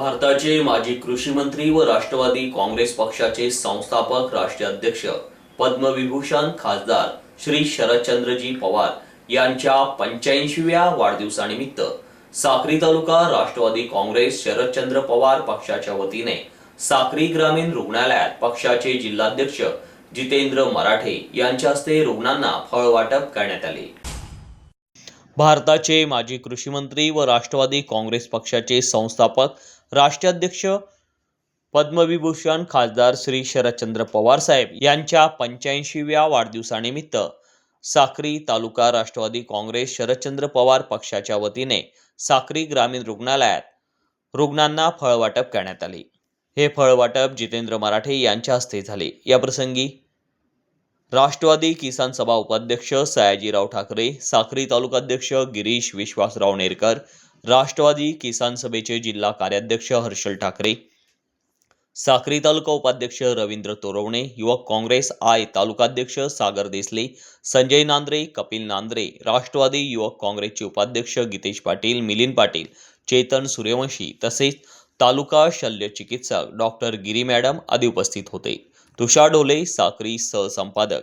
भारताचे माजी कृषी मंत्री व राष्ट्रवादी काँग्रेस पक्षाचे संस्थापक राष्ट्रीय अध्यक्ष पद्मविभूषण खासदार श्री शरदचंद्रजी पवार यांच्या पंच्याऐंशीव्या वाढदिवसानिमित्त साक्री तालुका राष्ट्रवादी काँग्रेस शरदचंद्र पवार पक्षाच्या वतीने साक्री ग्रामीण रुग्णालयात पक्षाचे जिल्हाध्यक्ष जितेंद्र मराठे यांच्या हस्ते रुग्णांना फळ वाटप करण्यात आले. भारताचे माजी कृषीमंत्री व राष्ट्रवादी काँग्रेस पक्षाचे संस्थापक राष्ट्राध्यक्ष पद्मविभूषण खासदार श्री शरदचंद्र पवार साहेब यांच्या पंच्याऐंशीव्या वाढदिवसानिमित्त साक्री तालुका राष्ट्रवादी काँग्रेस शरदचंद्र पवार पक्षाच्या वतीने साक्री ग्रामीण रुग्णालयात रुग्णांना फळवाटप करण्यात आले. हे फळवाटप जितेंद्र मराठे यांच्या हस्ते झाले. याप्रसंगी राष्ट्रवादी किसान सभा उपाध्यक्ष सयाजीराव ठाकरे साक्री तालुकाध्यक्ष गिरीश विश्वासराव नेरकर राष्ट्रवादी किसान सभेचे जिल्हा कार्याध्यक्ष हर्षल ठाकरे साक्री तालुका उपाध्यक्ष रवींद्र तोरवणे युवक काँग्रेस आय तालुकाध्यक्ष सागर देसले संजय नांद्रे कपिल नांद्रे राष्ट्रवादी युवक काँग्रेसचे उपाध्यक्ष गीतेश पाटील मिलिंद पाटील चेतन सूर्यवंशी तसेच तालुका शल्य चिकित्सक डॉक्टर गिरी मॅडम आदी उपस्थित होते. तुषार ढोले साक्री सहसंपादक.